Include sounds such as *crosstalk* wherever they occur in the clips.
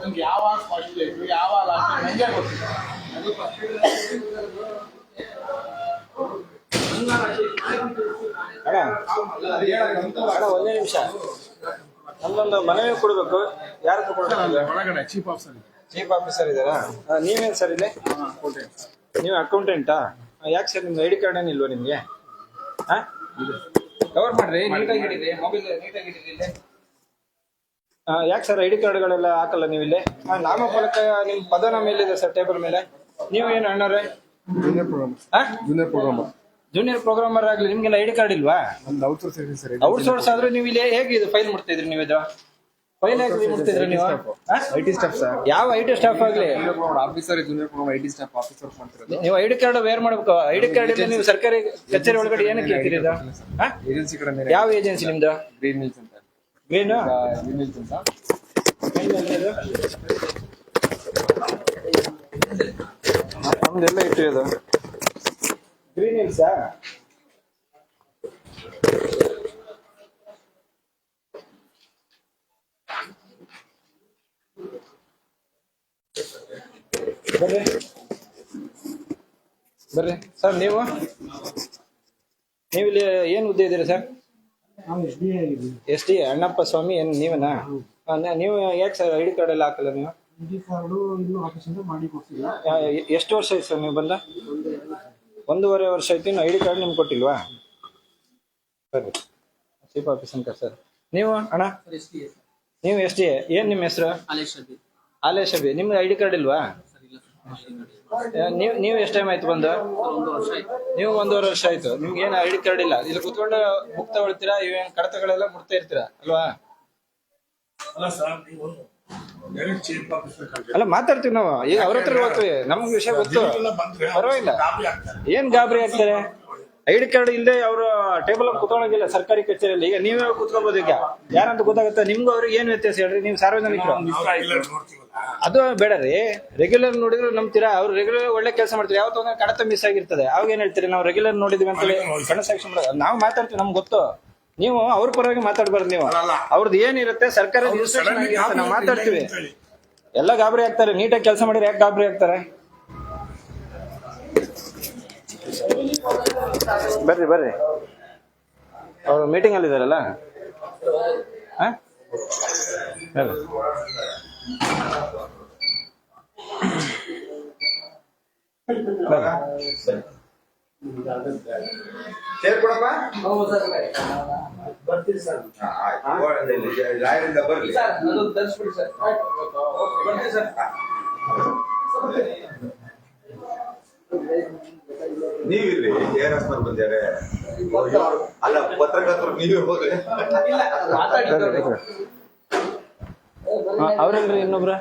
ನಿಮ್ಗೆ ಯಾವ ಫಸ್ಟ್ ಯಾವ ಲಾಸ್ಟ್ ನಂಗೆ ಗೊತ್ತಿಲ್ಲ ಅದು ಅಣ್ಣ ಅಣ್ಣ ಒಂದೇ ನಿಮಿಷ ನಮ್ಮೊಂದು ಮನವಿ ಕೊಡಬೇಕು ಯಾರು ಒಳಗಡೆ ಚೀಫ್ ಆಫೀಸರ್ ಚೀಫ್ ಆಫೀಸರ್ ಇದ್ದಾರಾ ನೀವೇನ್ ಸರ್ ಇಲ್ಲಿ ನೀವು ಅಕೌಂಟೆಂಟಾ ಯಾಕೆ ಸರ್ ನಿಮ್ದು ಐ ಡಿ ಕಾರ್ಡ್ ಏನಿಲ್ವಾ ನಿಮ್ಗೆ ಕವರ್ ಮಾಡ್ರಿ ನೀಟಾಗಿ ಮೊಬೈಲ್ ನೀಟಾಗಿ ಹಿಡೀರಿ ಯಾಕೆ ಸರ್ ಐ ಡಿ ಕಾರ್ಡ್ಗಳೆಲ್ಲ ಹಾಕಲ್ಲ ನೀವು ಇಲ್ಲಿ ಆ, ನಾಮಫಲಕ ನಿಮ್ ಪದನಾಮ ಎಲ್ಲಿದೆ ಸರ್ ಟೇಬಲ್ ಮೇಲೆ. ನೀವು ಏನು ಅಣ್ಣವ್ರೆ? Junior program junior program junior programmer ಆಗ್ಲಿ ನಿಮ್ಗೆಲ್ಲ ಐ ಡಿ ಕಾರ್ಡ್ ಇಲ್ವಾ? ನಮ್ದು ಔಟ್ಸೋರ್ಸ್ ಇದೆ ಸರ್ ಔಟ್ ಸೋರ್ಸ್ ಆದ್ರೆ ನೀವು ಇಲ್ಲಿ ಹೇಗೆ ಇದು ಫೈಲ್ ಮಾಡ್ತಿದ್ರಿ ನೀವು ಇದು? ಫೈಲ್ ಹೇಗೆ ಮಾಡ್ತಿದ್ರಿ ನೀವು? ಆ? ಐ ಟಿ ಸ್ಟಾಫ್ ಸರ್ ಯಾವ ಐ ಟಿ ಸ್ಟಾಫ್ ಆಗ್ಲಿ officer junior program I T staff officer ಮಾಡ್ತಿರೋದು. ನೀವು ಐ ಡಿ ಕಾರ್ಡ್ ವೇರ್ ಮಾಡ್ಬೇಕು. ಐ ಡಿ ಕಾರ್ಡ್ ಇಲ್ಲ ನೀವು ಸರ್ಕಾರಿ ಕಚೇರಿ ಒಳಗಡೆ ಏನಕ್ಕೆ ಕೇಳ್ತೀರಿ ಇದು? ಆ? ಏಜೆನ್ಸಿ ಕಡೆ ಯಾವ ಏಜೆನ್ಸಿ ನಿಮ್ದು? ಗ್ರೀನ್ ಮಿಲ್ಸ್ ಅಂತ. ಏನು? ಗ್ರೀನ್ ನಮ್ದೆಲ್ಲ ಇಟ್ಟಿರೋದು. ಗ್ರೀನ್ ಹಿಲ್ಸಾ ಬರ್ರಿ. ಬರ್ರಿ. ಸರ್ ನೀವು? ನೀವು ಇಲ್ಲಿ ಏನು ಹುದ್ದೆ ಇದ್ದೀರಿ sir? S D Annappa Swamy ಏನು ನೀವನಾ? ಆ, ನ- ನೀವು ಯಾಕೆ ಸರ್ ಐ ಡಿ ಕಾರ್ಡ್ ಎಲ್ಲ ಹಾಕಲ್ಲ ನೀವು? ಐಡಿ ಕಾರ್ಡು ಇನ್ನೂ ಆಫೀಸಿಂದ ಮಾಡಿ ಕೊಡ್ತಿಲ್ಲ ಆ, ಎ- ಎಷ್ಟು ವರ್ಷ ಆಯ್ತು ಸರ್ ನೀವು ಬಂದ? ಒಂದೂವರೆ ವರ್ಷ ಆಯ್ತು. ಇನ್ನು ಐ ಡಿ ಕಾರ್ಡ್ ನಿಮ್ಗೆ ಕೊಟ್ಟಿಲ್ವಾ? ಸರಿ. ಚೀಫ್ ಆಫೀಸ್ ಅಂತ ಸರ್. ನೀವು ಅಣ್ಣ? ನೀವು ಎಸ್ ಡಿ ಏನ್ ನಿಮ್ಮ ಹೆಸರು? ಆಲೇಶ್ ಅಬಿ ನಿಮ್ಗೆ ಐ ಡಿ ಕಾರ್ಡ್ ಇಲ್ವಾ? ನೀವು ನೀವು ಎಷ್ಟು ಟೈಮ್ ಆಯ್ತು ಬಂದು? ನೀವು ಒಂದೂವರೆ ವರ್ಷ ಆಯ್ತು. ನಿಮ್ಗೆ ಏನು ಐಡಿ ಕಾರ್ಡ್ ಇಲ್ಲ. ಇಲ್ಲಿ ಕುತ್ಕೊಂಡು ಬುಕ್ ತಗೊಳ್ತೀರಾ? ಇವೇನ್ ಕಡತಗಳೆಲ್ಲ ಮುಡ್ತಾ ಇರ್ತೀರಾ? ಅಲ್ವಾ? ಅಲ್ಲ ಮಾತಾಡ್ತೀವಿ ನಾವು. ಈಗ ಅವ್ರ ಹತ್ರ ಹೋಗ್ತೀವಿ. ನಮ್ಗೆ ವಿಷಯ ಗೊತ್ತು. ಪರವಾಗಿಲ್ಲ. ಏನ್ ಗಾಬರಿ ಆಗ್ತಾರೆ? ಐ ಡಿ ಕಾರ್ಡ್ ಇಲ್ಲದೆ ಅವರು ಟೇಬಲ್ ಅಲ್ಲಿ ಕುತ್ಕೊಳ್ಳೋದಿಲ್ಲ ಸರ್ಕಾರಿ ಕಚೇರಿಯಲ್ಲಿ. ಈಗ ನೀವೇ ಕುತ್ಕೋಬಹುದು ಈಗ. ಯಾರಂತ ಗೊತ್ತಾಗುತ್ತೆ? ನಿಮ್ಗೂ ಅವ್ರಿಗೆ ಏನ್ ವ್ಯತ್ಯಾಸ ಹೇಳ್ರಿ? ನೀವು ಸಾರ್ವಜನಿಕರು. ಅದು ಬೇಡ ರೀ. ರೆಗ್ಯುಲರ್ ನೋಡಿದ್ರೆ ನಂಬ್ತೀರಾ? ಅವ್ರು ರೆಗ್ಯುಲರ್ ಒಳ್ಳೆ ಕೆಲಸ ಮಾಡ್ತಾರೆ. ಯಾವತ್ತೋ ಒಂದ್ ಕಡತ ಮಿಸ್ ಆಗಿರ್ತದೆ. ಅವಾಗ ಏನ್ ಹೇಳ್ತೀರಿ? ನಾವು ರೆಗ್ಯುಲರ್ ನೋಡಿದ್ವಿ ಅಂತ ಕಣ ಸಾಕ್ಷಿ ಮಾಡೋದು ನಾವು ಮಾತಾಡ್ತೀವಿ ನಮ್ಗೆ ಗೊತ್ತು. ನೀವು ಅವ್ರ ಪರವಾಗಿ ಮಾತಾಡ್ಬಾರ್ದು ನೀವು. ಅವ್ರದ್ದು ಏನಿರುತ್ತೆ ಸರ್ಕಾರ ಮಾತಾಡ್ತೀವಿ. ಎಲ್ಲ ಗಾಬರಿ ಆಗ್ತಾರೆ. ನೀಟಾಗಿ ಕೆಲಸ ಮಾಡಿದ್ರೆ ಯಾಕೆ ಗಾಬರಿ ಆಗ್ತಾರೆ? ಬರ್ರಿ ಬರ್ರಿ. ಅವರು ಮೀಟಿಂಗ್ ಅಲ್ಲಿ ಇದಾರಲ್ಲ ಆ? ಬರ್ರಿ. ಬರ್ರಿ. ಸರ್. ಬರ್ತೀರಿ ಸರ್. ಲಾಯರಿಂದ ಬರ್ಲಿ. ನೀವಿರ್ರಿ ಕೆ ಆರ್ ಎಸ್ ನವ್ರು ಬಂದ್ಯಾರೆ ಅಲ್ಲ ಪತ್ರಕರ್ತರು ನೀವೇ ಹೋಗ್ರಿ ಅವ್ರೇನ್ರಿ ಅವ್ರಲ್ರಿ ಇನ್ನೊಬ್ರ.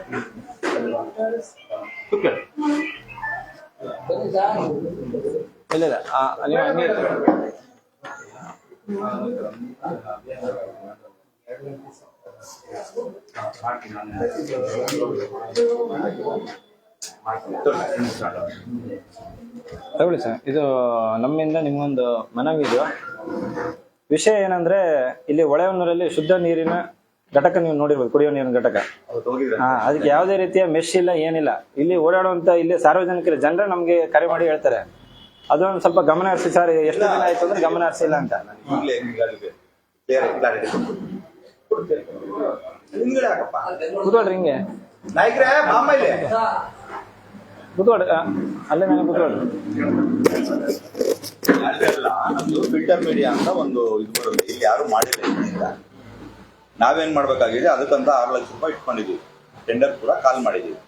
ಇಲ್ಲ ಇಲ್ಲ ಆ, ನೀವು ಹಂಗೆ ಇರ್ರಿ. ತಗೊಳ್ಳಿ ಸರ್. ಇದು ನಮ್ಮಿಂದ ನಿಮ್ಗೊಂದು ಮನವಿ ಇದು ವಿಷಯ ಏನಂದ್ರೆ ಇಲ್ಲಿ ಹೊಳೆಹೊನ್ನೂರಲ್ಲಿ ಶುದ್ಧ ನೀರಿನ ಘಟಕ ನೀವು ನೋಡಿರ್ಬೋದು ಕುಡಿಯೋ ನೀರಿನ ಘಟಕ. ಹಾ ಅದಕ್ಕೆ ಯಾವುದೇ ರೀತಿಯ ಮೆಶ್ ಇಲ್ಲ ಏನಿಲ್ಲ. ಇಲ್ಲಿ ಓಡಾಡುವಂತ ಇಲ್ಲಿ ಸಾರ್ವಜನಿಕರ ಜನರ ನಮ್ಗೆ ಕರೆ ಮಾಡಿ ಹೇಳ್ತಾರೆ. ಅದೊಂದು ಸ್ವಲ್ಪ ಗಮನ ಹರಿಸಿ ಸರ್ ಎಷ್ಟು ದಿನ ಆಯ್ತು ಅಂದ್ರೆ ಗಮನ ಹರಿಸಿಲ್ಲ ಅಂತ. ಕೂತ್ಕೊಳ್ರಿ ಹಿಂಗೆ. ಆ, ಅಲ್ಲೇ ಮೇಲೆ ಕೂತ್ಕೊಳ್ರಿ ಅಲ್ಲೆಲ್ಲ ನಮ್ದು ಫಿಲ್ಟರ್ ಮೀಡಿಯಾ ಅಂತ ಒಂದು ಇದು ಬರುತ್ತೆ. ಇಲ್ಲಿ ಯಾರು ಮಾಡಿಲ್ಲ ನಾವೇನ್ ಮಾಡ್ಬೇಕಾಗಿದೆ? ಅದಕ್ಕಂತ ಆರು ಲಕ್ಷ ರೂಪಾಯಿ ಇಟ್ಕೊಂಡಿದೀವಿ ಟೆಂಡರ್ ಕೂಡ ಕಾಲ್ ಮಾಡಿದೀವಿ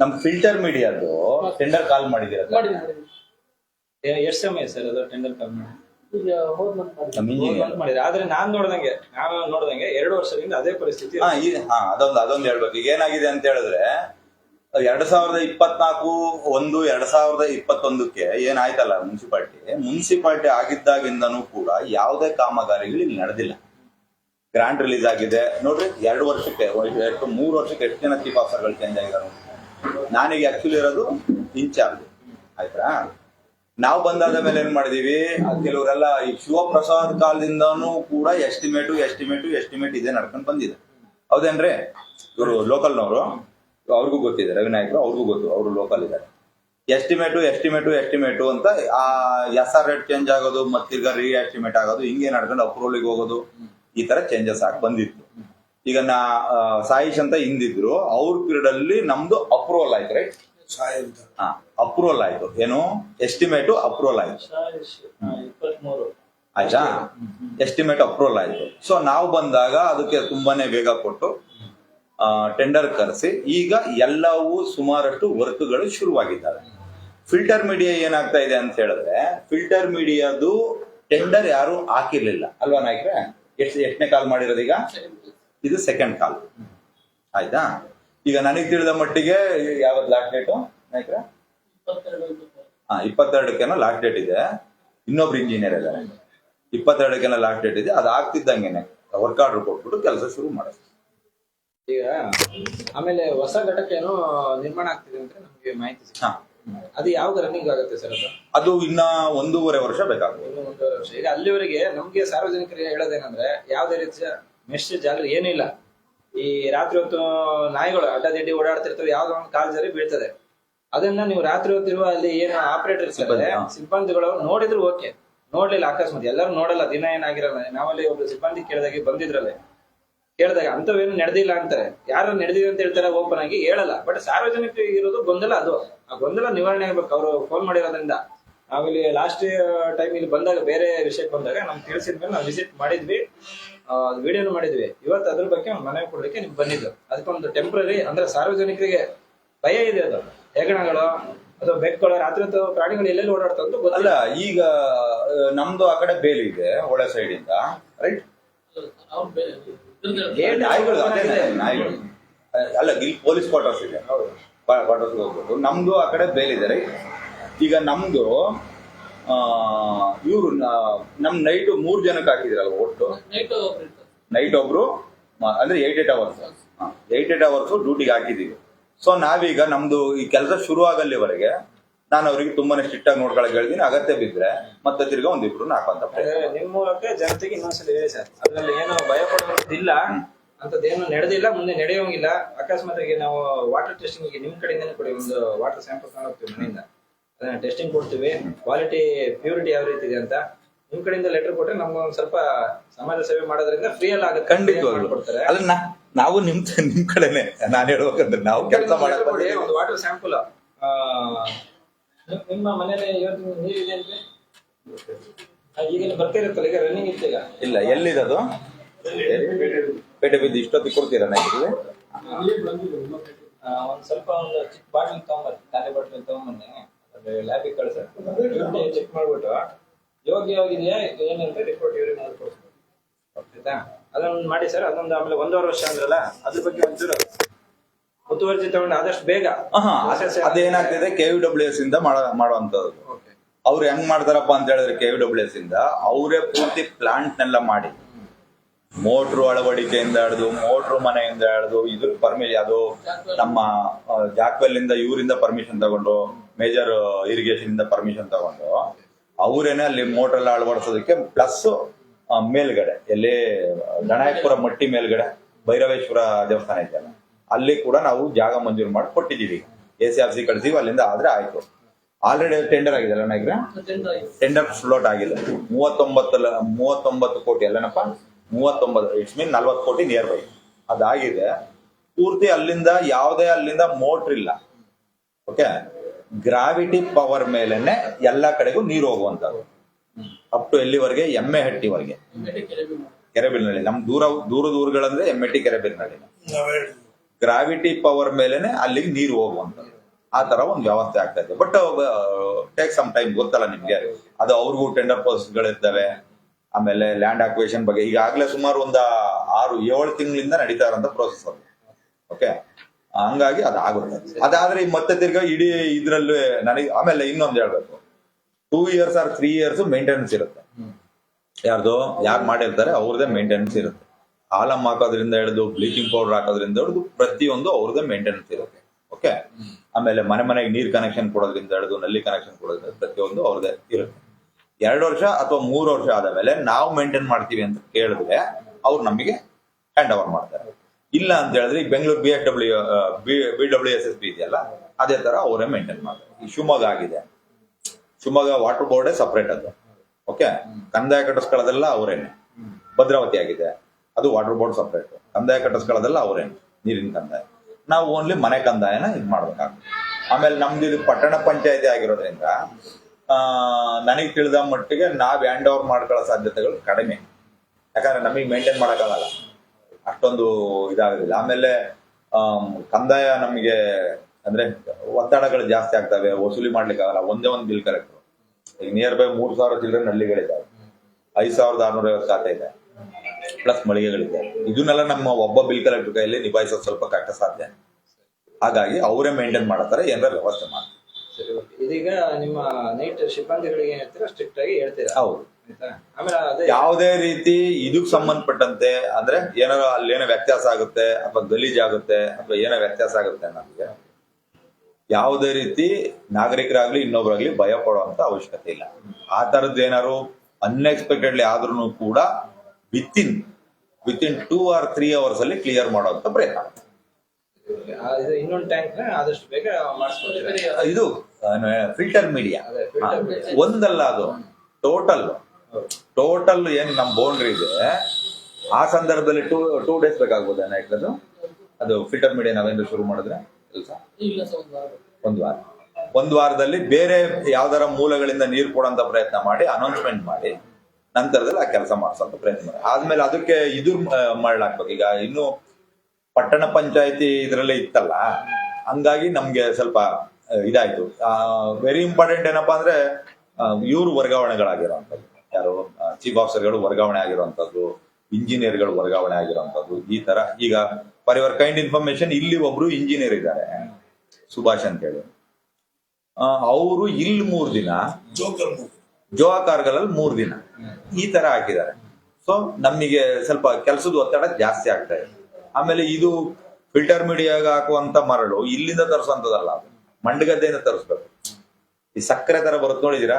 ನಮ್ ಫಿಲ್ಟರ್ ಮೀಡಿಯಾದು ಟೆಂಡರ್ ಕಾಲ್ ಮಾಡಿದೀರ ಎಷ್ಟು ಸಮಯ ಸರ್ ಅದು ಟೆಂಡರ್ ಕಾಲ್ ಮಾಡಿ ಆದ್ರೆ ನಾನ್ ನೋಡ್ದಂಗೆ ನಾನು ನೋಡ್ದಂಗೆ ಎರಡು ವರ್ಷದಿಂದ ಅದೇ ಪರಿಸ್ಥಿತಿ ಹಾ ಈ ಹಾ ಅದೊಂದು ಅದೊಂದು ಹೇಳ್ಬೇಕು. ಈಗ ಏನಾಗಿದೆ ಅಂತ ಹೇಳಿದ್ರೆ ಎರಡ್ ಸಾವಿರದ ಇಪ್ಪತ್ನಾಲ್ಕು ಒಂದು ಎರಡ್ ಸಾವಿರದ ಇಪ್ಪತ್ತೊಂದಕ್ಕೆ ಏನಾಯ್ತಲ್ಲ ಮುನ್ಸಿಪಾಲ್ಟಿ? ಮುನ್ಸಿಪಾಲ್ಟಿ ಆಗಿದ್ದಾಗಿಂದನು ಕೂಡ ಯಾವುದೇ ಕಾಮಗಾರಿಗಳು ಇಲ್ಲಿ ನಡೆದಿಲ್ಲ. ಗ್ರಾಂಟ್ ರಿಲೀಸ್ ಆಗಿದೆ. ನೋಡ್ರಿ ಎರಡು ವರ್ಷಕ್ಕೆ ಎಷ್ಟು ಮೂರು ವರ್ಷಕ್ಕೆ ಎಷ್ಟು ಜನ ಚೀಫ್ ಆಫೀಸರ್ಗಳು ಚೇಂಜ್ ಆಗಿದ್ದಾರೆ ನಾನೀಗ ಆಕ್ಚುಲಿ ಇರೋದು ಇನ್ಚಾರ್ಜ್ ಆಯ್ತಾ? ನಾವು ಬಂದಾದ ಮೇಲೆ ಏನ್ ಮಾಡಿದೀವಿ? ಕೆಲವರೆಲ್ಲ ಈ ಶಿವಪ್ರಸಾದ್ ಕಾಲದಿಂದಾನು ಕೂಡ ಎಸ್ಟಿಮೇಟು ಎಸ್ಟಿಮೇಟು ಎಸ್ಟಿಮೇಟ್ ಇದೆ ನಡ್ಕೊಂಡು ಬಂದಿದೆ. ಹೌದೇನ್ರಿ? ಇವರು ಲೋಕಲ್ನವರು. ಅವ್ರಿಗೂ ಗೊತ್ತಿದೆ, ರವಿನಾಯಕರು ಅವ್ರಿಗೂ ಗೊತ್ತು, ಅವರು ಲೋಕಲ್ ಇದ್ದಾರೆ. ಎಸ್ಟಿಮೇಟು ಎಸ್ಟಿಮೇಟು ಎಸ್ಟಿಮೇಟು ಅಂತ ಆ ಎಸ್ ಆರ್ ರೇಟ್ ಚೇಂಜ್ ಆಗೋದು, ಮತ್ತೆ ತಿರ್ಗಾ ರೀ ಎಸ್ಟಿಮೇಟ್ ಆಗೋದು, ಹಿಂಗೆ ನಡ್ಕೊಂಡು ಅಪ್ರೂವಲ್ಗೆ ಹೋಗೋದು, ಈ ತರ ಚೇಂಜಸ್ ಆಗಿ ಬಂದಿತ್ತು. ಈಗ ನಾ ಸಾಯಿಶ್ ಅಂತ ಹಿಂದಿದ್ರು, ಅವ್ರ ಪೀರಿಯಡ್ ಅಲ್ಲಿ ನಮ್ದು ಅಪ್ರೂವಲ್ ಆಯ್ತು ರೈಟ್ ಅಪ್ರೂವಲ್ ಆಯ್ತು. ಏನು? ಎಸ್ಟಿಮೇಟು ಅಪ್ರೂವಲ್ ಆಯ್ತು. ಆಯ್ತಾ? ಎಸ್ಟಿಮೇಟ್ ಅಪ್ರೂವಲ್ ಆಯ್ತು. ಸೊ ನಾವು ಬಂದಾಗ ಅದಕ್ಕೆ ತುಂಬಾನೇ ವೇಗ ಕೊಟ್ಟು ಟೆಂಡರ್ ಕರೆಸಿ ಈಗ ಎಲ್ಲವೂ ಸುಮಾರಷ್ಟು ವರ್ಕ್ಗಳು ಶುರುವಾಗಿದ್ದಾವೆ. ಫಿಲ್ಟರ್ ಮೀಡಿಯಾ ಏನಾಗ್ತಾ ಇದೆ ಅಂತ ಹೇಳಿದ್ರೆ ಫಿಲ್ಟರ್ ಮೀಡಿಯಾದು ಟೆಂಡರ್ ಯಾರು ಹಾಕಿರ್ಲಿಲ್ಲ. ಅಲ್ವಾ ನಾಯ್ಕ್ರೆ? ಎಷ್ಟು ಎಷ್ಟನೇ ಕಾಲ್ ಮಾಡಿರೋದೀಗ ಈಗ? ಇದು ಸೆಕೆಂಡ್ ಕಾಲ್ ಆಯ್ತಾ? ಈಗ ನನಗೆ ತಿಳಿದ ಮಟ್ಟಿಗೆ ಯಾವತ್ತು ಲಾಸ್ಟ್ ಡೇಟು ಹಾ ಇಪ್ಪತ್ತೆರಡಕ್ಕೇನೋ ಲಾಸ್ಟ್ ಡೇಟ್ ಇದೆ. ಇನ್ನೊಬ್ರು ಇಂಜಿನಿಯರ್ ಇದ್ದಾರೆ. ಇಪ್ಪತ್ತೆರಡಕ್ಕೇನೋ ಲಾಸ್ಟ್ ಡೇಟ್ ಇದೆ. ಅದು ಆಗ್ತಿದ್ದಂಗೆನೆ. ವರ್ಕ್ ಆರ್ಡರ್ ಕೊಟ್ಬಿಟ್ಟು ಕೆಲಸ ಶುರು ಮಾಡೋದು. ಈಗ ಆಮೇಲೆ ಹೊಸ ಘಟಕ ಏನೋ ನಿರ್ಮಾಣ ಆಗ್ತಿದೆ ಅಂತ ನಮಗೆ ಮಾಹಿತಿ ಸಿಕ್ಕಿದೆ. ಹಾ. ಅದು ಯಾವಾಗ ರನ್ನಿಂಗ್ ಆಗುತ್ತೆ ಸರ್ ಅದು? ಅದು ಇನ್ನ ಒಂದೂವರೆ ವರ್ಷ ಬೇಕಾಗುತ್ತೆ ಇನ್ನು ಒಂದೂವರೆ ವರ್ಷ. ಈಗ ಅಲ್ಲಿವರೆಗೆ ನಮ್ಗೆ ಸಾರ್ವಜನಿಕರಿಗೆ ಹೇಳೋದೇನಂದ್ರೆ ಯಾವುದೇ ರೀತಿಯ ಮೆಶ್ ಏನೂ ಏನಿಲ್ಲ ಈ ರಾತ್ರಿ ಹೊತ್ತು ನಾಯಿಗಳು ಅಡ್ಡದಿಡ್ಡಿ ಓಡಾಡ್ತಿರ್ತವೆ ಯಾವ್ದೋ ಒಂದು ಕಾಲ್ ಜರಿ ಬೀಳ್ತದೆ. ಅದನ್ನ ನೀವು ರಾತ್ರಿ ಹೊತ್ತಿರುವ ಅಲ್ಲಿ ಏನು ಆಪರೇಟರ್ ಇರ್ತಾರೆ ಸಿಬ್ಬಂದಿ, ಸಿಬ್ಬಂದಿಗಳು ನೋಡಿದ್ರು ಓಕೆ ನೋಡ್ಲಿಲ್ಲ ಅಕಸ್ಮಾತ್. ಎಲ್ಲರೂ ನೋಡಲ್ಲ ದಿನ ಏನಾಗಿರಲ್ಲ ನಾವಲ್ಲಿ ಒಬ್ರು ಸಿಬ್ಬಂದಿ ಕೇಳಿದಾಗ ಬಂದಿದ್ರಲ್ಲೇ. ಕೇಳಿದಾಗ ಅಂತವೇನು ನಡೆದಿಲ್ಲ ಅಂತಾರೆ. ಯಾರು ನಡೆದಿದೆ ಅಂತ ಹೇಳ್ತಾರೆ ಓಪನ್ ಆಗಿ ಹೇಳಲ್ಲ. ಬಟ್ ಸಾರ್ವಜನಿಕ ಇರೋದು ಗೊಂದಲ ಅದು. ಆ ಗೊಂದಲ ನಿವಾರಣೆ ಆಗ್ಬೇಕು. ಅವರು ಫೋನ್ ಮಾಡಿರೋದ್ರಿಂದ. ನಾವಿಲ್ಲಿ ಲಾಸ್ಟ್ ಟೈಮ್ ಇಲ್ಲಿ ಬಂದಾಗ ಬೇರೆ ವಿಷಯಕ್ಕೆ ಬಂದಾಗ ನಮ್ಗೆ ತಿಳಿಸಿದ್ಮೇಲೆ ನಾವು ವಿಸಿಟ್ ಮಾಡಿದ್ವಿ. ವಿಡಿಯೋನು ಮಾಡಿದ್ವಿ. ಇವತ್ತು ಅದ್ರ ಬಗ್ಗೆ ಒಂದು ಮನವಿ ಕೊಡ್ಲಿಕ್ಕೆ ನಿಮ್ಗೆ ಬಂದಿದ್ದು. ಅದಕ್ಕೊಂದು ಟೆಂಪ್ರರಿ ಅಂದ್ರೆ ಸಾರ್ವಜನಿಕರಿಗೆ ಭಯ ಇದೆ ಅದು. ಹೆಗಣಗಳು ಅಥವಾ ಬೆಕ್ಕಗಳು ರಾತ್ರಿ ಪ್ರಾಣಿಗಳು ಎಲ್ಲೆಲ್ಲಿ ಓಡಾಡ್ತಂದು ಅಂತ ಅಲ್ಲ ಗೊತ್ತಿಲ್ಲ ಈಗ ನಮ್ದು ಆ ಕಡೆ ಬೇಲಿ ಇದೆ ಒಳ ಸೈಡ್ ಇಂದ. ರೈಟ್ ನಾಯಿಗಳು ಅಲ್ಲ ಇಲ್ಲಿ ಪೊಲೀಸ್ ಕ್ವಾರ್ಟರ್ಸ್ ಇದೆ. ಕ್ವಾರ್ಟರ್ಸ್ ಹೋಗ್ಬೋದು. ನಮ್ದು ಆ ಕಡೆ ಬೇಲಿದೆ ರೈಟ್ ಈಗ ನಮ್ದು ಇವರು ನಮ್ ನೈಟ್ ಮೂರ್ ಜನಕ್ಕೆ ಹಾಕಿದ್ರಲ್ಲ ಒಟ್ಟು? ನೈಟ್ ಒಬ್ರು ಅಂದ್ರೆ eight eight hours eight eight hours ಡ್ಯೂಟಿಗೆ ಹಾಕಿದೀವಿ ಸೊ ನಾವೀಗ ನಮ್ದು ಈ ಕೆಲಸ ಶುರು ಆಗಲ್ಲಿವರೆಗೆ ನಾನು ಅವರಿಗೆ ತುಂಬಾನೇ ಸ್ಟ್ರಿಕ್ಟ್ ಆಗಿ ನೋಡ್ಕೊಳಕ್ ಹೇಳ್ತೀನಿ. ಅಗತ್ಯ ಬಿದ್ರೆ ಮತ್ತೆ ತಿರ್ಗಾ ಒಂದಿಬ್ರು ಹಾಕಂತ ನಿಮ್ಮ ನಿಮ್ ಮೂಲಕ ಜನತೆಗೆ ಇನ್ನೊಂದ್ಸಲ ಹೇಳಿ ಸರ್. ಅದ್ರಲ್ಲಿ ಏನು ಭಯ ಪಡೋದಿಲ್ಲ ಅಂತದೇನು ನಡೆದಿಲ್ಲ ಮುಂದೆ ನಡೆಯೋಂಗಿಲ್ಲ. ಅಕಸ್ಮಾತ್ ಆಗಿ ನಾವು ವಾಟರ್ ಟೆಸ್ಟಿಂಗ್ ನಿಮ್ ಕಡೆಯಿಂದ ಕೊಡಿ ಒಂದು ವಾಟರ್ ಸ್ಯಾಂಪಲ್ ಹೋಗ್ತೀವಿ ಮನೆಯಿಂದ. ಟೆಸ್ಟಿಂಗ್ ಕೊಡ್ತೀವಿ. ಕ್ವಾಲಿಟಿ ಪ್ಯೂರಿಟಿ ಯಾವ ರೀತಿ ಇದೆ ಅಂತ ನಿಮ್ ಕಡೆಯಿಂದ ಲೆಟರ್ ಕೊಟ್ರೆ ನಮ್ಗೆ ಒಂದ್ ಸ್ವಲ್ಪ ಸಮಾಜ ಸೇವೆ ಮಾಡೋದ್ರಿಂದ ಫ್ರೀ ಅಲ್ಲಿ ಆಗುತ್ತೆ. ಖಂಡಿತವಾಗ್ಲು. ಕೊಡ್ತಾರೆ ಅಲ್ಲ ನಾ- ನಾವು ನಿಮ್ ನಿಮ್ ಕಡೆನೆ ನಾನು ಹೇಳ್ಬೇಕಂದ್ರೆ ನಾವು ಕೆಲಸ ಮಾಡಕ್ ಬಂದಿದ್ದೀವಿ. ಒಂದು ವಾಟರ್ ಸ್ಯಾಂಪಲ್ ನಿಮ್ಮ ಮನೇಲಿ ಇವತ್ತು ನೀರಿದೆ ಅಂದ್ರೆ? ಈಗ ಬರ್ತಿರುತ್ತಲ್ಲ ಈಗ ರನ್ನಿಂಗ್ ಇತ್ತು ಈಗ. ಇಲ್ಲ ಎಲ್ಲಿದೆ ಅದು ಪೇಟೆ ಬಿದ್ದು ಇಷ್ಟೊತ್ತಿಗೆ ಕೊಡ್ತೀರಾ ನೈಟ್ಗೆ ಆ, ಒಂದ್ ಸ್ವಲ್ಪ ಒಂದು ಚಿಕ್ಕ ಬಾಟ್ಲ್ ತಗೊಂಬರ್ತೀನಿ ಖಾಲಿ ಬಾಟ್ಲ್ ತಗೊಂಬನ್ನಿ. ಲ್ಯಾಬಿಗೆ ಕಳ್ಸಿ. ಚೆಕ್ ಮಾಡ್ಬಿಟ್ಟು ಯೋಗ್ಯವಾಗಿದೆಯಾ ಏನಂತ ರಿಪೋರ್ಟ್ ಇವ್ರಿಗೆ ಅದನ್ನ ಮಾಡಿ ಸರ್ ಅದೊಂದು ಆಮೇಲೆ ಒಂದೂವರೆ ವರ್ಷ ಅಂದ್ರಲ್ಲ ಅದ್ರ ಬಗ್ಗೆ ಒಂಚೂರು ಮುತುವರ್ಜಿ ತಗೊಂಡು ಆದಷ್ಟು ಬೇಗ ಅದೇನಾಗ್ತಿದೆ ಕೆ ವಿ ಡಬ್ಲ್ಯೂ ಎಸ್ ಇಂದ ಮಾಡೋ ಮಾಡುವಂತದ್ದು. ಅವ್ರು ಹೆಂಗ್ ಮಾಡ್ತಾರಪ್ಪ ಅಂತ ಹೇಳಿದ್ರೆ ಕೆ ವಿ ಡಬ್ಲ್ಯೂ ಎಸ್ ಇಂದ ಅವರೇ ಪೂರ್ತಿ ಪ್ಲಾಂಟ್ ನೆಲ್ಲ ಮಾಡಿ. ಮೋಟ್ರು ಅಳವಡಿಕೆಯಿಂದ ಹಿಡಿದು ಮೋಟ್ರು ಮನೆಯಿಂದ ಹಿಡಿದು ಇದ್ರ ಪರ್ಮಿಷನ್ ಅದು ನಮ್ಮ ಜಾಕ್ವೆಲ್ ಇಂದ ಇವರಿಂದ ಪರ್ಮಿಷನ್ ತಗೊಂಡು ಮೇಜರ್ ಇರಿಗೇಷನ್ ಇಂದ ಪರ್ಮಿಷನ್ ತಗೊಂಡು ಅವರೇನೆ ಅಲ್ಲಿ ಮೋಟರ್ ಎಲ್ಲ ಅಳವಡಿಸೋದಕ್ಕೆ ಪ್ಲಸ್ ಮೇಲ್ಗಡೆ, ಎಲ್ಲಿ ಗಣಾಯಕಪುರ ಮಟ್ಟಿ ಮೇಲ್ಗಡೆ ಭೈರವೇಶ್ವರ ದೇವಸ್ಥಾನ ಇದೆಯಲ್ಲ ಅಲ್ಲಿ ಕೂಡ ನಾವು ಜಾಗ ಮಂಜೂರು ಮಾಡಿ ಕೊಟ್ಟಿದ್ದೀವಿ. ಎ ಸಿ ಆರ್ ಸಿ ಕಳಿಸಿವಿ, ಅಲ್ಲಿಂದ ಆದ್ರೆ ಆಯ್ತು. ಆಲ್ರೆಡಿ ಟೆಂಡರ್ ಆಗಿದೆಲ್ಲ ಅಲ್ಲ ಟೆಂಡರ್ ಆಗಿದೆ ಟೆಂಡರ್ ಫ್ಲೋಟ್ ಆಗಿಲ್ಲ. ಮೂವತ್ತೊಂಬತ್ತು ಮೂವತ್ತೊಂಬತ್ತು ಕೋಟಿ ಅಲ್ಲೇನಪ್ಪ? ಮೂವತ್ತೊಂಬತ್ತು ಇಟ್ಸ್ ಮೀನ್ ನಲ್ವತ್ತು ಕೋಟಿ ನಿಯರ್ ಬೈ ಅದಾಗಿದೆ. ಪೂರ್ತಿ ಅಲ್ಲಿಂದ, ಯಾವುದೇ ಅಲ್ಲಿಂದ ಮೋಟ್ರ್ ಇಲ್ಲ. ಓಕೆ ಗ್ರಾವಿಟಿ ಪವರ್ ಮೇಲೆನೆ ಎಲ್ಲ ಕಡೆಗೂ ನೀರು ಹೋಗುವಂತದ್ದು ಅಪ್ ಟು ಎಲ್ಲಿವರೆಗೆ? ಎಮ್ಮೆ ಹಟ್ಟಿವರೆಗೆ. ಕೆರೆಬಿ ಮಾಡಿ ಕೆರೆಬಿಲ್ನಳ್ಳಿ ನಮ್ ದೂರ ದೂರ ದೂರಗಳಂದ್ರೆ ಎಮ್ಮೆಹಟ್ಟಿ ಕೆರೆಬಿಲ್ನಲ್ಲಿ ಗ್ರಾವಿಟಿ ಪವರ್ ಮೇಲೆನೆ ಅಲ್ಲಿಗೆ ನೀರು ಹೋಗುವಂಥದ್ದು. ಆ ತರ ಒಂದು ವ್ಯವಸ್ಥೆ ಆಗ್ತಾ ಇದೆ. ಬಟ್ ಟೇಕ್ ಸಮ್ ಟೈಮ್ ಗೊತ್ತಲ್ಲ ನಿಮ್ಗೆ. ಅದು ಅವ್ರಿಗೂ ಟೆಂಡರ್ ಪೋಸ್ಟ್ಗಳಿರ್ತವೆ ಆಮೇಲೆ ಲ್ಯಾಂಡ್ ಆಕ್ವೇಶನ್ ಬಗ್ಗೆ ಈಗಾಗಲೇ ಸುಮಾರು ಒಂದ ಆರು ಏಳು ತಿಂಗಳಿಂದ ನಡೀತಾ ಇರೋಂಥ ಪ್ರೋಸೆಸ್ ಅದು. ಓಕೆ ಹಂಗಾಗಿ ಅದಾಗುತ್ತೆ ಅದಾದ್ರೆ ಮತ್ತೆ ತಿರ್ಗಾ ಇಡೀ ಇದ್ರಲ್ಲೂ ನನಗೆ ಆಮೇಲೆ ಇನ್ನೊಂದು ಹೇಳ್ಬೇಕು. Two years or three years maintenance ಇರುತ್ತೆ. ಯಾರ್ದೋ? ಯಾರು ಮಾಡಿರ್ತಾರೆ ಅವ್ರದೇ ಮೇಂಟೆನೆನ್ಸ್ ಇರುತ್ತೆ. ಆಲಮ್ ಹಾಕೋದ್ರಿಂದ ಹಿಡಿದು ಬ್ಲೀಚಿಂಗ್ ಪೌಡರ್ ಹಾಕೋದ್ರಿಂದ ಹಿಡಿದು ಪ್ರತಿಯೊಂದು ಅವ್ರದೇ ಮೇಂಟೆನೆನ್ಸ್ ಇರುತ್ತೆ. ಓಕೆ ಆಮೇಲೆ ಮನೆ ಮನೆಗೆ ನೀರ್ ಕನೆಕ್ಷನ್ ಕೊಡೋದ್ರಿಂದ ಹಿಡಿದು, ನಲ್ಲಿ ಕನೆಕ್ಷನ್ ಕೊಡೋದ್ರಿಂದ ಪ್ರತಿಯೊಂದು ಅವ್ರದೇ ಇರುತ್ತೆ. ಎರಡು ವರ್ಷ ಅಥವಾ ಮೂರು ವರ್ಷ ಆದ ಮೇಲೆ ನಾವು ಮೇಂಟೈನ್ ಮಾಡ್ತೀವಿ ಅಂತ ಕೇಳಿದ್ರೆ ಅವ್ರು ನಮಗೆ ಹ್ಯಾಂಡ್ ಓವರ್ ಮಾಡ್ತಾರೆ. ಇಲ್ಲ ಅಂತ ಹೇಳಿದ್ರೆ ಈಗ Bengaluru B S W B W S S B ಇದೆಯಲ್ಲ, ಅದೇ ತರ ಅವರೇ ಮೇಂಟೈನ್ ಮಾಡ್ತಾರೆ. ಈ ಶಿವಮೊಗ್ಗ ಆಗಿದೆ. ಶಿವಮೊಗ್ಗ ವಾಟರ್ ಬೋರ್ಡೇ ಸಪ್ರೇಟ್ ಅದು. ಓಕೆ ಕಂದಾಯ ಕಟ್ಟಿಸ್ಕೊಳ್ಳೋದೆಲ್ಲ ಅವರೇನೆ. ಭದ್ರಾವತಿ ಆಗಿದೆ. ಅದು ವಾಟರ್ ಬೋರ್ಡ್ ಸಪ್ರೇಟ್ ಕಂದಾಯ ಕಟ್ಟಿಸ್ಕೊಳ್ಳೋದೆಲ್ಲ ಅವರೇನೆ. ನೀರಿನ ಕಂದಾಯ. ನಾವು ಓನ್ಲಿ ಮನೆ ಕಂದಾಯನ ಇದು ಮಾಡ್ಬೇಕಾಗ್ತದೆ ಆಮೇಲೆ ನಮ್ದು ಇದು ಪಟ್ಟಣ ಪಂಚಾಯತಿ ಆಗಿರೋದ್ರಿಂದ ನನಗೆ ತಿಳಿದ ಮಟ್ಟಿಗೆ ನಾವು ಹ್ಯಾಂಡ್ ಓವರ್ ಮಾಡ್ಕೊಳ್ಳೋ ಸಾಧ್ಯತೆಗಳು ಕಡಿಮೆ. ಯಾಕಂದ್ರೆ ನಮಗೆ ಮೇಂಟೈನ್ ಮಾಡೋಕ್ಕಾಗಲ್ಲ. ಅಷ್ಟೊಂದು ಇದಾಗೋದಿಲ್ಲ ಆಮೇಲೆ ಆಮ್, ಕಂದಾಯ ನಮಗೆ ಅಂದ್ರೆ ಒತ್ತಡಗಳು ಜಾಸ್ತಿ ಆಗ್ತವೆ ವಸೂಲಿ ಮಾಡ್ಲಿಕ್ಕೆ ಆಗಲ್ಲ. ಒಂದೇ ಒಂದು ಬಿಲ್ ಕಲೆಕ್ಟರ್ ಈಗ ನಿಯರ್ ಬೈ ಮೂರ್ ಸಾವಿರ ಚಿಲ್ಡ್ರನ್ ಹಳ್ಳಿಗಳಿದ್ದಾವೆ ಐದು ಸಾವಿರದ ಆರ್ನೂರ ಐವತ್ತು ಖಾತೆ ಇದೆ. ಪ್ಲಸ್ ಮಳಿಗೆಗಳಿದೆ ಇದನ್ನೆಲ್ಲ ನಮ್ಮ ಒಬ್ಬ ಬಿಲ್ ಕಲೆಕ್ಟರ್ ಕೈಯಲ್ಲಿ ನಿಭಾಯಿಸೋದು ಸ್ವಲ್ಪ ಕಷ್ಟ ಸಾಧ್ಯ. ಹಾಗಾಗಿ ಅವರೇ ಮೇಂಟೈನ್ ಮಾಡ್ತಾರೆ ಏನಾರ ವ್ಯವಸ್ಥೆ ಮಾಡ್ತಾರೆ. ಇದೀಗ ನಿಮ್ಮ ನೈಟ್ ಸಿಬ್ಬಂದಿಗಳಿಗೆ ಸ್ಟ್ರಿಕ್ಟ್ ಆಗಿ ಹೇಳ್ತೀರಾ? ಹೌದು. ಯಾವುದೇ ರೀತಿ ಇದಕ್ ಸಂಬಂಧಪಟ್ಟಂತೆ ಅಂದ್ರೆ ಏನಾರ ಅಲ್ಲೇನೋ ವ್ಯತ್ಯಾಸ ಆಗುತ್ತೆ ಅಥವಾ ಗಲೀಜ್ ಆಗುತ್ತೆ ಅಥವಾ ಏನೋ ವ್ಯತ್ಯಾಸ ಆಗುತ್ತೆ ನಮಗೆ ಯಾವುದೇ ರೀತಿ ನಾಗರಿಕರಾಗ್ಲಿ ಇನ್ನೊಬ್ರಾಗ್ಲಿ ಭಯ ಪಡುವಂತ ಅವಶ್ಯಕತೆ ಇಲ್ಲ. ಆ ತರದ್ದು ಏನಾದ್ರು ಅನ್ಎಕ್ಸ್ಪೆಕ್ಟೆಡ್ಲಿ ಆದ್ರೂ ಕೂಡ within within two or three hours ಅಲ್ಲಿ ಕ್ಲಿಯರ್ ಮಾಡುವಂತ ಪ್ರಯತ್ನ ಇನ್ನೊಂದು ಟ್ಯಾಂಕ್ ಆದಷ್ಟು ಬೇಗ ಇದು ಫಿಲ್ಟರ್ ಮೀಡಿಯಾ ಒಂದಲ್ಲ ಅದು ಟೋಟಲ್ ಟೋಟಲ್ ಏನ್ ನಮ್ ಬೌಂಡ್ರಿ ಇದೆ ಆ ಸಂದರ್ಭದಲ್ಲಿ ಟೂ ಟೂ ಡೇಸ್ ಬೇಕಾಗ್ಬೋದು ನೈಟ್ ಅದು ಅದು ಫಿಲ್ಟರ್ ಮೀಡಿಯಾ ನಾವೇನಾದ್ರು ಶುರು ಮಾಡಿದ್ರೆ ಕೆಲಸ ಒಂದ್ ವಾರ. ಒಂದ್ ವಾರದಲ್ಲಿ ಬೇರೆ ಯಾವ್ದಾರ ಮೂಲಗಳಿಂದ ನೀರು ಕೊಡೋಂತ ಪ್ರಯತ್ನ ಮಾಡಿ ಅನೌನ್ಸ್ಮೆಂಟ್ ಮಾಡಿ ನಂತರದಲ್ಲಿ ಆ ಕೆಲಸ ಮಾಡಿಸೋಂತ ಪ್ರಯತ್ನ ಮಾಡಿ. ಆದ್ಮೇಲೆ ಅದಕ್ಕೆ ಇದು ಮಾಡ್ಲಾಕ್ಬೇಕು ಈಗ ಇನ್ನು ಪಟ್ಟಣ ಪಂಚಾಯತಿ ಇದರಲ್ಲೇ ಇತ್ತಲ್ಲ ಹಂಗಾಗಿ ನಮ್ಗೆ ಸ್ವಲ್ಪ ಆ, ಇದಾಯ್ತು. ವೆರಿ ಇಂಪಾರ್ಟೆಂಟ್ ಏನಪ್ಪಾ ಅಂದ್ರೆ ಇವರು ವರ್ಗಾವಣೆಗಳಾಗಿರುವಂಥದ್ದು ಯಾರು? ಚೀಫ್ ಆಫೀಸರ್ಗಳು ವರ್ಗಾವಣೆ ಆಗಿರುವಂತದ್ದು ಇಂಜಿನಿಯರ್ಗಳು ವರ್ಗಾವಣೆ ಆಗಿರುವಂತದ್ದು ಈ ತರ. ಈಗ ಫಾರ್ ಯುವರ್ ಕೈಂಡ್ ಇನ್ಫಾರ್ಮೇಶನ್ ಇಲ್ಲಿ ಒಬ್ರು ಇಂಜಿನಿಯರ್ ಇದ್ದಾರೆ. ಸುಭಾಷ್ ಅಂತ ಹೇಳಿ. ಅವರು ಇಲ್ಲಿ ಮೂರ್ ದಿನ ಜೋಹಾ ಕಾರ್ಗಲ್ ಅಲ್ಲಿ ಮೂರ್ ದಿನ. ಈ ತರ ಹಾಕಿದ್ದಾರೆ. ಸೊ ನಮಗೆ ಸ್ವಲ್ಪ ಕೆಲಸದ ಒತ್ತಡ ಜಾಸ್ತಿ ಆಗ್ತಾ ಇದೆ. ಆಮೇಲೆ ಇದು ಫಿಲ್ಟರ್ ಮೀಡಿಯಾಗ ಹಾಕುವಂತ ಮರಳು ಇಲ್ಲಿಂದ ತರಿಸುವಂತದಲ್ಲ ಮಂಡಗದ್ದೆಯಿಂದ ತರಿಸ್ಬೇಕು. ಈ ಸಕ್ಕರೆ ತರ ಬರುತ್ತೆ ನೋಡಿದೀರಾ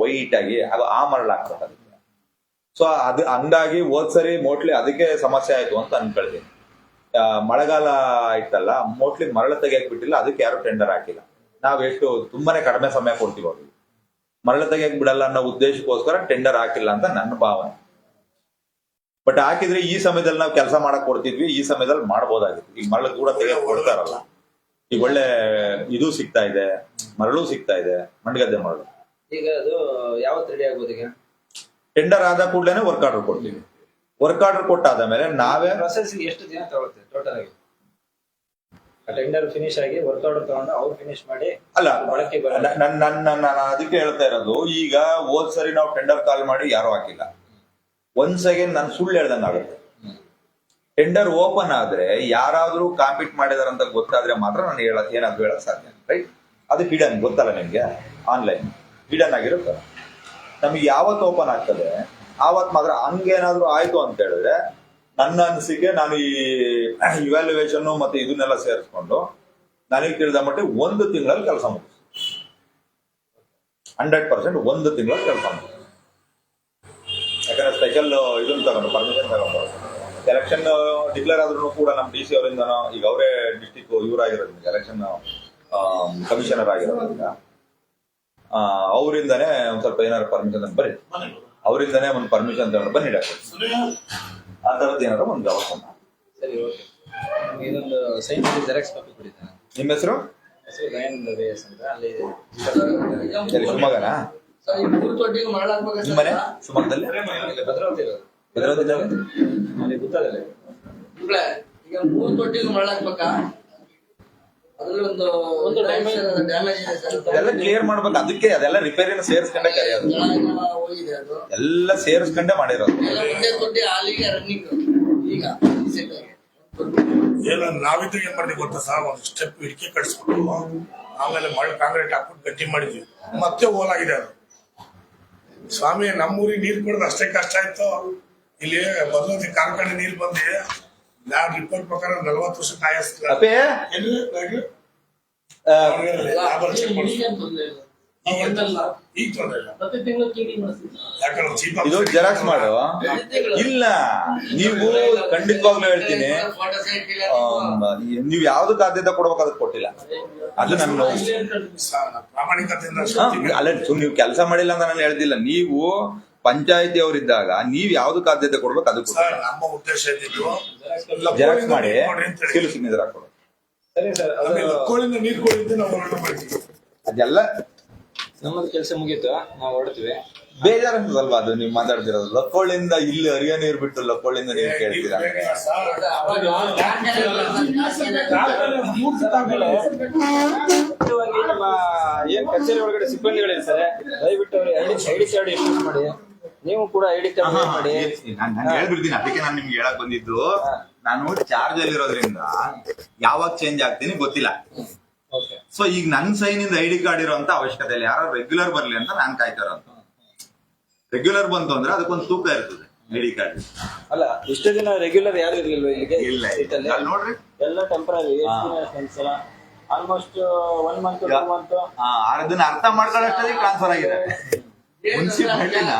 ವೈಟ್ ಆಗಿ. ಅದು ಆ ಮರಳು ಹಾಕ್ಬೇಕು ಅದಕ್ಕೆ. ಸೊ ಅದು ಹಂಗಾಗಿ ಹೋದ್ ಸರಿ ಮೋಟ್ಲಿ ಅದಕ್ಕೆ ಸಮಸ್ಯೆ ಆಯ್ತು ಅಂತ ಅನ್ಕೊಳ್ತೀನಿ. ಆ, ಮಳೆಗಾಲ ಇತ್ತಲ್ಲ ಮೋಟ್ಲಿ ಮರಳು ತೆಗಿಯಕ್ ಬಿಟ್ಟಿಲ್ಲ ಅದಕ್ಕೆ ಯಾರು ಟೆಂಡರ್ ಹಾಕಿಲ್ಲ. ನಾವ್ ಎಷ್ಟು ತುಂಬಾನೇ ಕಡಿಮೆ ಸಮಯ ಕೊಡ್ತೀವಿ ಅವ್ರಿಗೆ. ಮರಳು ತೆಗಿಯಕ್ ಬಿಡಲ್ಲ ಅನ್ನೋ ಉದ್ದೇಶಕ್ಕೋಸ್ಕರ ಟೆಂಡರ್ ಹಾಕಿಲ್ಲ ಅಂತ ನನ್ನ ಭಾವನೆ. ಬಟ್ ಹಾಕಿದ್ರೆ ಈ ಸಮಯದಲ್ಲಿ ನಾವು ಕೆಲಸ ಮಾಡಕ್ ಕೊಡ್ತಿದ್ವಿ ಈ ಸಮಯದಲ್ಲಿ ಮಾಡ್ಬೋದಾಗಿತ್ತು. ಈಗ ಮರಳು ಕೂಡ ತೆಗಿಯಕ್ ಕೊಡ್ತಾರಲ್ಲ ಈಗ ಒಳ್ಳೆ ಇದು ಸಿಗ್ತಾ ಇದೆ ಮರಳು ಸಿಗ್ತಾ ಇದೆ ಮಂಡಗದ್ದೆ ಮರಳು. ಈಗ ಅದು ಯಾವತ್ತು ರೆಡಿ ಆಗ್ಬೋದು ಈಗ? ಟೆಂಡರ್ ಆದ ಕೂಡಲೇ ವರ್ಕ್ ಆರ್ಡರ್ ಕೊಡ್ತೀವಿ. ವರ್ಕ್ ಆರ್ಡರ್ ಕೊಟ್ಟಾದ ಮೇಲೆ ನಾವೇ ಪ್ರೊಸೆಸ್ ಎಷ್ಟು ದಿನ ತಗೊಳುತ್ತೆ ಟೋಟಲ್ ಆಗಿ? ಟೆಂಡರ್ ಫಿನಿಶ್ ಆಗಿ ವರ್ಕ್ ಆರ್ಡರ್ ತಗೊಂಡು ಅವ್ರು ಫಿನಿಶ್ ಮಾಡಿ ಅಲ್ಲ ಬಳಕೆ ನನ್ನ ನನ್ನ ನನ್ ಅದಕ್ಕೆ ಹೇಳ್ತಾ ಇರೋದು ಈಗ ಹೋದ್ ಸರಿ ನಾವು ಟೆಂಡರ್ ಕಾಲ್ ಮಾಡಿ ಯಾರು ಹಾಕಿಲ್ಲ. ಒಂದ್ ಸೆಕೆಂಡ್ ನಾನು ಸುಳ್ಳು ಹೇಳ್ದಂಗೆ ಆಗುತ್ತೆ ಟೆಂಡರ್ ಓಪನ್ ಆದ್ರೆ ಯಾರಾದ್ರೂ ಕಾಂಪೀಟ್ ಮಾಡಿದಾರೆ ಅಂತ ಗೊತ್ತಾದ್ರೆ ಮಾತ್ರ ನಾನು ಹೇಳ ಏನಾದ್ರು ಹೇಳಕ್ ಸಾಧ್ಯ ರೈಟ್ ಅದು ಹಿಡನ್ ಗೊತ್ತಲ್ಲ ನಿಮ್ಗೆ? ಆನ್ಲೈನ್ ಹಿಡನ್ ಆಗಿರುತ್ತೆ. ನಮಗೆ ಯಾವತ್ತು ಓಪನ್ ಆಗ್ತದೆ? ಆವತ್ ಮಾತ್ರ ಹಂಗೇನಾದ್ರೂ ಆಯ್ತು ಅಂತ ಹೇಳಿದ್ರೆ ನನ್ನ ಅನಿಸಿಕೆ ನಾನು ಈ *clears throat* ಇವ್ಯಾಲ್ಯೂಯೇಷನ್ ಮತ್ತೆ ಇದನ್ನೆಲ್ಲ ಸೇರಿಸ್ಕೊಂಡು ನನಗೆ ತಿಳಿದ ಮಟ್ಟಿಗೆ ಒಂದು ತಿಂಗಳಲ್ಲಿ ಕೆಲಸ ಮುಗಿಸ್ ಹಂಡ್ರೆಡ್ ಪರ್ಸೆಂಟ್ ಒಂದು ತಿಂಗಳಲ್ಲಿ ಕೆಲಸ ಮುಗಿಸ್ ಯಾಕಂದ್ರೆ ಸ್ಪೆಷಲ್ ಇದನ್ನ ತಗೊಂಡು ಪರ್ಮಿಷನ್ ತಗೊಂಡು ಎಲೆಕ್ಷನ್ ಡಿಕ್ಲೇರ್ ಆದ್ರೂ ಕೂಡ ನಮ್ಮ ಡಿ ಸಿ ಅವರಿಂದನೋ ಈಗ ಅವರೇ ಡಿಸ್ಟಿಕ್ ಇವರಾಗಿರೋದ್ರಿಂದ ಎಲೆಕ್ಷನ್ ಕಮಿಷನರ್ ಆಗಿರೋದ್ರಿಂದ ಆ, ಅವರಿಂದನೇ ಒಂದ್ ಸ್ವಲ್ಪ ಏನಾದ್ರು ಪರ್ಮಿಷನ್ ಅಂತ ಬರೀ ಅವರಿಂದನೇ ಒಂದು ಪರ್ಮಿಷನ್ ತಗೊಂಡು ಬನ್ನಿ ಡಾಕ್ಟರ್ ಆ ಥರದ್ದು ಏನಾದ್ರು ಒಂದು ವ್ಯವಸ್ಥೆ ಸರಿ ಓಕೆ ಇದೊಂದು ಸೈನ್ ಜೆರಾಕ್ಸ್ ಕಾಪಿ ಕೊಡಿದ್ದಾನೆ. ನಿಮ್ಮ ಹೆಸರು? ಹೆಸರು ದಯಾನಂದ ವಿ ಎಸ್ ಅಂತ ಅಲ್ಲಿ ಶಿವಮೊಗ್ಗನಾ? ನಿಮ್ಮ ಮನೆ ಶಿವಮೊಗ್ಗದಲ್ಲಿ? ಇಲ್ಲಿ ಭದ್ರಾವತಿ ಈಗ ಮೂರು ಹಾಕ್ಬೇಕಾ? ಅದ್ರಲ್ಲಿ ಒಂದು ಒಂದು damage- ಡ್ಯಾಮೇಜ್ ಇದೆ ಸರ್. ಅದೆಲ್ಲ ಕ್ಲಿಯರ್ ಮಾಡ್ಬೇಕು ಅದಕ್ಕೆ ಅದೆಲ್ಲ ರಿಪೇರಿನ ಸೇರಿಸ್ಕೊಂಡೇ ಕರೆಯೋದು ಎಲ್ಲ ಅದು. ಮಾಡಿರೋದು. ಎಲ್ಲ ಈಗ recent ಆಗಿ. ಏನೋ ಮಾಡಿದ್ವಿ ಗೊತ್ತಾ ಸರ್ ಒಂದು ಸ್ಟೆಪ್ ಇಡಿಕೆ ಕಟ್ಸ್ಬಿಟ್ಟು ಆಮೇಲೆ ಮಳೆ ಕಾಂಕ್ರೀಟ್ ಹಾಕ್ಬಿಟ್ಟು ಗಟ್ಟಿ ಮಾಡಿದ್ವಿ. ಮತ್ತೆ ಹೋಲಾಗಿದೆ ಅದು. ಸ್ವಾಮಿ ನಮ್ಮೂರಿಗೆ ನೀರು ಕೊಡೋದು ಅಷ್ಟೇ ಕಷ್ಟ ಆಯ್ತು. ಇಲ್ಲಿ ಬಂದು ಕಾರ್ಖಾನೆ ನೀರು ಬಂದು ನಾನು ರಿಪೋರ್ಟ್ ಪ್ರಕಾರ ನಲವತ್ತು ವರ್ಷ ಕಾಯಿಸ್ತಾರೆ ಅಪ್ಪೇ ಇಲ್ಲ. ಈಗ ಎಂತೆಲ್ಲ? ತೊಂದ್ರೆ ಇಲ್ಲ ತಿಂಗಳು ಚೀಟಿ ಮಾಡಿಸ್ತೀವಿ ಯಾಕಂದ್ರೆ ಚೀಪ್ ಇದು ಜೆರಾಕ್ಸ್ ಮಾಡು ಇಲ್ಲ ನೀವು ಖಂಡಿತವಾಗ್ಲೂ ಹೇಳ್ತೀನಿ ನೀವು ಯಾವ್ದಕ್ಕೆ ಆದ್ಯತೆ ಕೊಡ್ಬೇಕು ಅದಕ್ಕೆ ಕೊಟ್ಟಿಲ್ಲ ಅದು ನನ್ನ ಪ್ರಾಮಾಣಿಕತೆಯಿಂದ ಅಲ್ಲ ಸುಮ್ ನೀವು ಕೆಲಸ ಮಾಡಿಲ್ಲ ಅಂತ ನಾನು ಹೇಳ್ತಿಲ್ಲ ನೀವು ಪಂಚಾಯತಿ ಅವರಿದ್ದಾಗ ನೀವ್ ಯಾವ್ದಕ್ಕೆ ಆದ್ಯತೆ ಕೊಡ್ಬೇಕು ಅದಕ್ಕೆ ಸರ್ ನಮ್ಮ ಉದ್ದೇಶ ಜೆರಾಕ್ಸ್ ಮಾಡಿ. ಸೀಲು ಸಿಗ್ನೇಚರ್ ಹಾಕೊಡು ಸರಿ ಸರ್ ಅದು ಆಮೇಲೆ ಲಕ್ಕೋಳಿಂದ ನೀರು ಕೊಡಿದ್ದು ನಾವು ಹೋರಾಟ ಮಾಡ್ತೀವಿ ಅದೆಲ್ಲ ನಮ್ಮದು ಕೆಲಸ ಮುಗೀತು ನಾವು ಹೊರಡ್ತೀವಿ. ಬೇಜಾರಾಗ್ತದಲ್ವಾ ಅದು ನೀವು ಮಾತಾಡ್ತಿರೋದು? ಲಕ್ಕೋಳಿಂದ ಇಲ್ಲಿ ಹರಿಯೋ ನೀರು ಬಿಟ್ಟು ಲಕ್ಕೋಳಿಂದ ನೀರು ಕೇಳ್ತೀರಾ ಮುಖ್ಯವಾಗಿ ನಿಮ್ಮ ಏನ್ ಕಚೇರಿ ಒಳಗಡೆ ಸಿಬ್ಬಂದಿಗಳಿರ್ತಾರೆ ದಯವಿಟ್ಟು ಅವ್ರಿಗೆ ಐಡಿ ಐಡಿ ಕಾರ್ಡ್ ಮಾಡಿ. ನೀವು ಕೂಡ ಐಡಿ ಕಾರ್ಡ್ ಮಾಡಿ. ನಾನು ಹೇಳ್ಬಿಡ್ತೀನಿ ಅದಕ್ಕೆ ನಾನು ನಿಮ್ಗೆ ಹೇಳಕ್ ಬಂದಿದ್ದು. ನಾನು ಚಾರ್ಜ್ ಅಲ್ಲಿ ಇರೋದ್ರಿಂದ ಯಾವಾಗ ಚೇಂಜ್ ಆಗ್ತೀನಿ ಗೊತ್ತಿಲ್ಲ. ಸೊ ಈಗ ನನ್ ಸೈನ್ ಇಂದ ಐಡಿ ಕಾರ್ಡ್ ಇರೋಂತ ಅವಶ್ಯಕತೆ ಇಲ್ಲ ಯಾರೋ ರೆಗ್ಯುಲರ್ ಬರ್ಲಿ ಅಂತ ನಾನ್ ಕಾಯ್ತಾರಂತ ರೆಗ್ಯುಲರ್ ಬಂತು ಅಂದ್ರೆ ಅದಕ್ಕೊಂದು ತೂಕ ಇರ್ತದೆ ಐಡಿ ಕಾರ್ಡ್. ಅಲ್ಲ ಇಷ್ಟು ದಿನ ರೆಗ್ಯುಲರ್ ಯಾರು ಇರ್ಲಿಲ್ಲ ಇಲ್ಲಿಗೆ ಇಲ್ಲ ಅಲ್ಲಿ? ನೋಡ್ರಿ. ಎಲ್ಲ temporary. Almost one month two month ಅದನ್ನ ಅರ್ಥ ಮಾಡ್ಕೊಳ್ಳೋಷ್ಟೊತ್ತಿಗೆ ಟ್ರಾನ್ಸ್ಫರ್ ಆಗಿದೆ. ಮುನ್ಸಿಪಾಲಿಟಿನ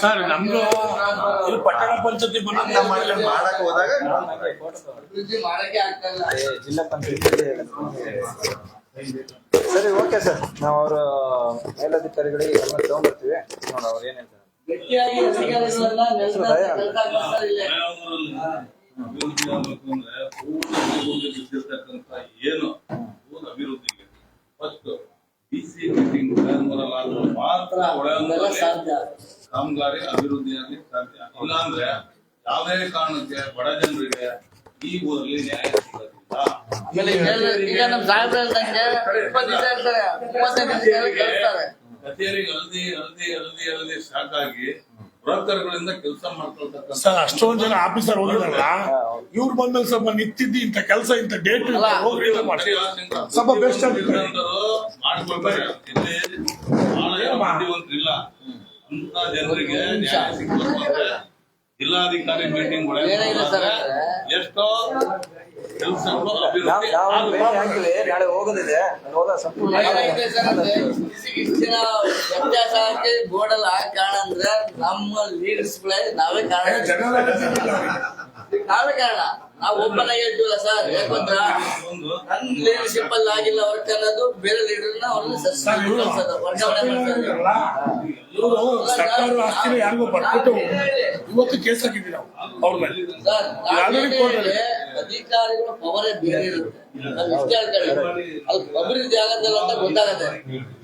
ಸರ್ ನಮ್ದು ಇಲ್ಲಿ ಪಟ್ಟಣ ಪಂಚಾಯತಿ ಬಂದು ಮಾಡ್ಕೊಂಡು ಮಾಡಕ್ ಹೋದಾಗ ಜಿಲ್ಲಾ ಪಂಚಾಯತಿ ಸರಿ ಓಕೆ ಸರ್. ನಾವು ಅವ್ರ ಮೇಲಧಿಕಾರಿಗಳಿಗೆ ಎಲ್ಲ ತಗೊಂಡ್ಬರ್ತೀವಿ. ನೋಡ ಅವ್ರು ಏನ್ ಹೇಳ್ತಾರೆ. ಗಟ್ಟಿಯಾಗಿ ಅಧಿಕಾರಿಗಳನ್ನ ನೆಲದ ಕೆಲ್ಸ ಮಾಡ್ತಾರೆ ಇಲ್ಲೇ. ಅಭಿವೃದ್ಧಿ ಆಗ್ಬೇಕು ಅಂದ್ರೆ ಏನು? ಊರ ಅಭಿವೃದ್ಧಿಗೆ ಫಸ್ಟ್ ಸಿ ಮೀಟಿಂಗ್ ಮಾಡಲಾಗುವ ಮಾತ್ರ ಅದೆಲ್ಲ ಒಳ ಸಾಧ್ಯ. ಕಾಮಗಾರಿ ಅಭಿವೃದ್ಧಿಯಾಗಿ ಸಾಧ್ಯ. ಇಲ್ಲಾಂದ್ರೆ ಯಾವುದೇ ಕಾರಣಕ್ಕೆ ಬಡ ಜನರಿಗೆ ಈ ಊರಲ್ಲಿ ನ್ಯಾಯ ಸಿಗೋದಿಲ್ಲ. ಆಮೇಲೆ ಈಗ- ಈಗ ನಮ್ ಸಾಹೇಬ್ರು ಹೇಳ್ದಂಗೆ ಇಪ್ಪತ್ತು ದಿವಸ ಇರ್ತಾರೆ ಮೂವತ್ತೈದು ದಿವಸ ಕಳಿಸ್ತಾರೆ ಕಚೇರಿಗೆ ಅಲ್ದಿ ಅಲ್ದಿ ಅಲ್ದಿ ಅಲ್ದಿ ಸಾಕಾಗಿ ಬ್ರೋಕರ್ಗಳಿಂದ ಕೆಲಸ ಮಾಡ್ಕೊಳ್ತಕ್ಕಂಥ ಸರ್ ಅಷ್ಟೊಂದ್ ಜನ ಆಫೀಸರ್ ಹೋಗಿದಾರಲ್ಲ? ಇವ್ರು ಬಂದ್ಮೇಲೆ ಸ್ವಲ್ಪ ನಿಂತಿದ್ದು ಇಂಥ ಕೆಲಸ ಇಂಥ ಡೇಟ್ ಹೋಗ್ರಿ ಅಂತ ಮಾಡಿ ಸ್ವಲ್ಪ ಬೆಸ್ಟ್ ಆಗಿದೆ ಮಾಡ್ಕೊಳ್ತಾರೆ. ಇಲ್ಲಿ ಬಹಳ ಬುದ್ಧಿವಂತರಿಲ್ಲ ಅಂತ ಜನರಿಗೆ ನ್ಯಾಯ ಸಿಗ್ಬೇಕು ಅಂದ್ರೆ ಜಿಲ್ಲಾಧಿಕಾರಿ ಮೀಟಿಂಗ್ ಎಷ್ಟೋ ನಾವು ಅಭಿವೃದ್ಧಿ ನಾವು ಆಗುತ್ತೆ. ಭೇಟಿ ಆಗ್ತೀವಿ ನಾಳೆ ಹೋಗೋದಿದೆ. ನಾನು ಹೋದ ಸಂಪೂರ್ಣ ಸರ್ ಅಂದ್ರೆ ಇಷ್ಟಿನ ವ್ಯತ್ಯಾಸ ಹಾಕಿ ಬೋರ್ಡಲ್ಲಿ ಹಾಕಿ ಕಾರಣ ಅಂದ್ರೆ ನಮ್ಮ ಲೀಡರ್ಸ್ ನಾವೇ ಕಾರಣ. ನಾವೇ ಕಾರಣ. ನಾವು ಒಬ್ಬನ ಹೇಳ್ತೀವಲ್ಲ ಸರ್ ಯಾಕಂದ್ರ ಒಂದು ನನ್ನ ಲೀಡರ್ಶಿಪ್ ಅಲ್ಲಿ ಆಗಿಲ್ಲ ವರ್ಕ್ ಅನ್ನೋದು ಬೇರೆ ಲೀಡರ್ನ ಅವ್ರನ್ನ ವರ್ಗಾವಣೆ ಮಾಡ್ತಾರೆ ಇವತ್ತು ಕೇಸ್ ಹಾಕಿದ್ವಿ ನಾವು ಅವ್ರ ಮೇಲೆ. ಅಧಿಕಾರಿಗಳ ಪವರೇ ಬೇರೆ ಇರುತ್ತೆ ಇಷ್ಟೇ ಹೇಳ್ತಾರೆ ಅದು ಅಭಿವೃದ್ಧಿ ಆಗತ್ತಲ್ಲ ಅಂತ ಗೊತ್ತಾಗತ್ತೆ.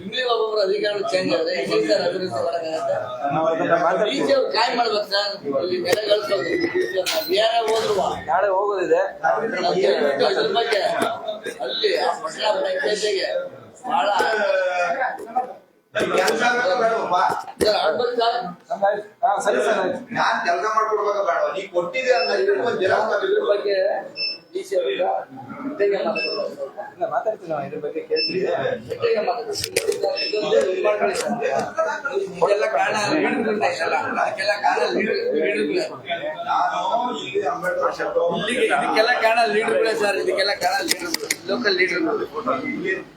ಇಲ್ಲಿ ಒಬ್ಬೊಬ್ರು ಅಧಿಕಾರಿಗಳು ಚೇಂಜ್ ಆದ್ರೆ ಇಲ್ಲಿ ಸರ್ ಅಭಿವೃದ್ಧಿ ಮಾಡಕ್ಕಾಗತ್ತೆ. ನಾವು ಅದನ್ನ ಮಾತಾಡ್ತೀವಿ ಈಚೆ ಅವ್ರು ಕಾಯ್ ಮಾಡ್ಬೇಕು ಸರ್. ಇಲ್ಲಿ ನೆಲೆ ಹೋದ್ರು ನಾಳೆ ಹೋಗೋದಿದೆ. ಇದ್ರ ಬಗ್ಗೆ. ಅಲ್ಲಿ ಆ ಪಟ್ಟಣ ಪಂಚಾಯತಿಗೆ ಬಹಳ ಸರ್ ಆಗ್ಬೇಕು ಸರ್ ಹಾ, ಸರಿ ಸರ್ ಆಯ್ತು ಕೆಲಸ ಮಾಡ್ಕೊಡ್ಬೇಕಾ ಬೇಡ ನೀ. ಬಗ್ಗೆ ಇದ್ರ ಬಗ್ಗೆ ಇಲ್ಲಿ ಇದಕ್ಕೆಲ್ಲ ಕಾರಣ ಲೀಡರ್ಗಳೇ ಸರ್, ಇದಕ್ಕೆಲ್ಲ ಕಾರಣ ಲೀಡರ್ಗಳು ಲೋಕಲ್ ಲೀಡರ್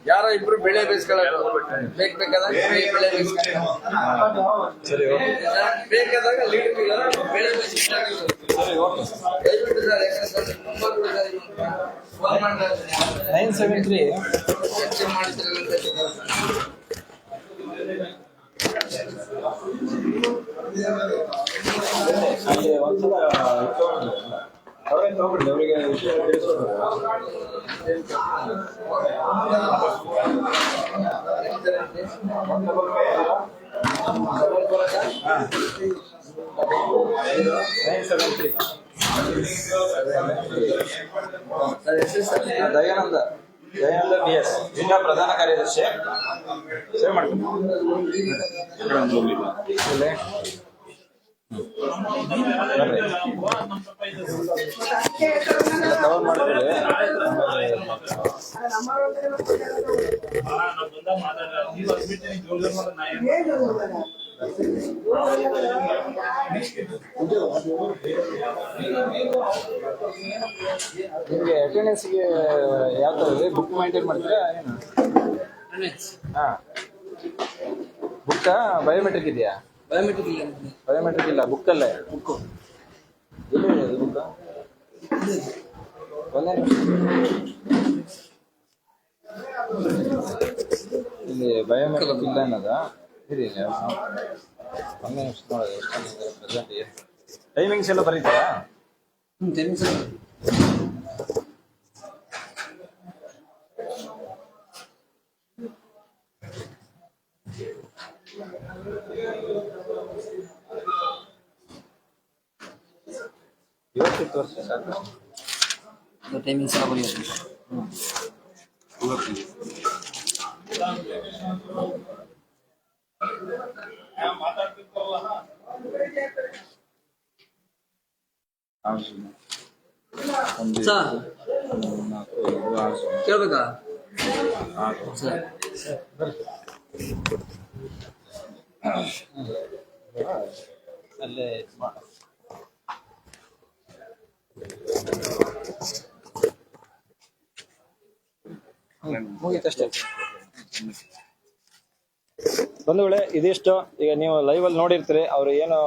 ಯಾರೋ ಇಬ್ರು ಬೆಳೆ ಬೇಯಿಸ್ಕೊಳ್ಳೋದು ಬೇಕ್ ಬೇಕಾದಾಗ ಬೆಳೆ ಬೇಯಿಸ್ಕೊಳ್ಳೋದು ಬೇಕಾದಾಗ ಲೀಡರ್ ಬೆಳೆ ಬೇಯಿಸ್ಕೊಳ್ಳೋದು ನೈನ್ ಸೆವೆನ್ ತ್ರೀ ಚರ್ಚೆ ದಯಾನಂದ. ದಯಾನಂದ ಬಿ ಎಸ್ ಜಿಲ್ಲಾ ಪ್ರಧಾನ ಕಾರ್ಯದರ್ಶಿ. ಸೇವ್ ಮಾಡ್ತೀನಿ ನಿಮಗೆ ಅಟೆಂಡೆನ್ಸ್ಗೆ ಯಾವ ಥರ ಇದೆ? ಬುಕ್ ಮೈಂಟೈನ್ ಮಾಡ್ತೀರಾ? ಏನು? ಹಾಂ. ಬುಕ್ಕಾ ಬಯೋಮೆಟ್ರಿಕ್ ಇದೆಯಾ? ಬಯೋಮೆಟ್ರಿಕ್ ಇಲ್ಲ ಬಯೋಮೆಟ್ರಿಕ್ ಇಲ್ಲ ಬುಕ್ಕಲ್ಲೇ ಬುಕ್ಕು ಎಲ್ಲಿ ಇದೆ ಬುಕ್ ಒಂದೇ ನಿಮಿಷ ಇಲ್ಲಿ ಬಯೋಮೆಟ್ರಿಕ್ ಇಲ್ಲ ಅನ್ನೋದ ಇರಿ ಇಲ್ಲಿ ಒಂದೇ ನಿಮಿಷ ನೋಡೋದು ಎಷ್ಟು ಪ್ರೆಸೆಂಟ್ ಟೈಮಿಂಗ್ಸ್ ಎಲ್ಲ ಬರೀತಾರಾ ಹ್ಞೂ ಟೈಮಿಂಗ್ಸ್ ಇವತ್ತಿತ್ತು ವರ್ಷ ಟೈಮಿಂಗ್ಸ್ ಎಲ್ಲ ಬರೆಯೋದು ಸರ್ ಕೇಳ್ಬೇಕಾ? ಸರ್ ಅಲ್ಲೇ ಮುಗೀತಷ್ಟೇ ಬಂಧುಗಳೇ ಇದಿಷ್ಟು. ಈಗ ನೀವು ಲೈವ್ ಅಲ್ಲಿ ನೋಡಿರ್ತೀರಿ ಅವ್ರು ಏನು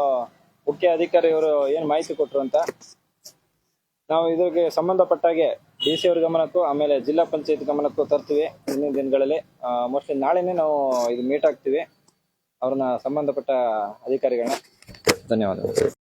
ಮುಖ್ಯ ಅಧಿಕಾರಿ ಅವರು ಏನು ಮಾಹಿತಿ ಕೊಟ್ರು ಅಂತ. ನಾವು ಇದಕ್ಕೆ ಸಂಬಂಧಪಟ್ಟಾಗೆ ಡಿ ಸಿ ಅವ್ರ ಗಮನಕ್ಕೂ ಆಮೇಲೆ ಜಿಲ್ಲಾ ಪಂಚಾಯತ್ ಗಮನಕ್ಕೂ ತರ್ತೀವಿ ಮುಂದಿನ ದಿನಗಳಲ್ಲಿ. ಮೋಸ್ಟ್ಲಿ ನಾಳೆನೇ ನಾವು ಇದು ಮೀಟ್ ಆಗ್ತೀವಿ. ಅವ್ರನ್ನ ಸಂಬಂಧಪಟ್ಟ ಅಧಿಕಾರಿಗಳನ್ನ. ಧನ್ಯವಾದಗಳು.